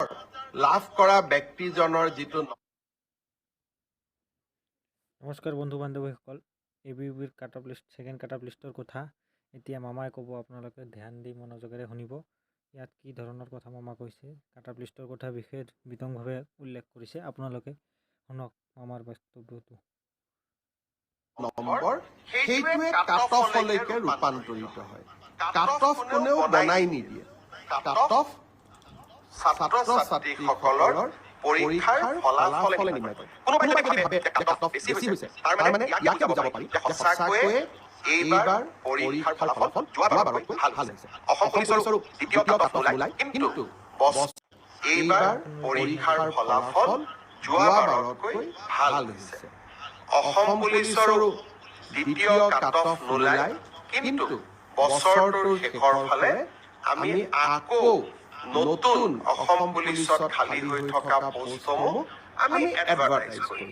লাভ কৰা ব্যক্তিজনৰ যিটো নমস্কাৰ বন্ধু বান্ধৱীসকল এ বি বিৰ cut off list second cut off লিষ্টৰ কথা। এতিয়া মামাই ক'ব আপোনালোকে ধ্যান দি মনোযোগেৰে শুনিব। ইয়াত কি ধৰণৰ কথা মামা কৈছে? কাট অফ লিষ্টৰ কথা বিশেষ বিতংভাৱে উল্লেখ কৰিছে। আপোনালোকে শুনক মামাৰ বক্তব্যটো নম্বৰ? সেইটোৱে কাট অফলৈকে ৰূপান্তৰিত হয়। কাট অফ কোনেও বনাই নিদিয়ে। কাট অফ ছাত্ৰ ছাত্ৰীসকলৰ পৰীক্ষাৰ ফলাফলে নিৰ্ণয় কৰে। কোনোবাই ভাবে যে কাট অফ বেছি হৈছে তাৰমানে ইয়াকে বুজাব পাৰি যে সঁচাকৈয়ে এইবাৰ পৰীক্ষাৰ ফলাফল যোৱাবাৰতকৈ ভালো হৈছে। অসম পুলিচৰো দ্বিতীয় কাট অফ নোলায় কিন্তু এইবাৰ পৰীক্ষাৰ ফলাফল যোৱাবাৰতকৈ ভালো হৈছে। অসম পুলিচৰো দ্বিতীয় কাট অফ নোলায়। কিন্তু বছৰটোৰ শেষৰ ফালে আমি আকৌ নতুন অসম পুলিচত খালী হৈ থকা পষ্টসমূহ আমি এডভাৰটাইজ কৰিম।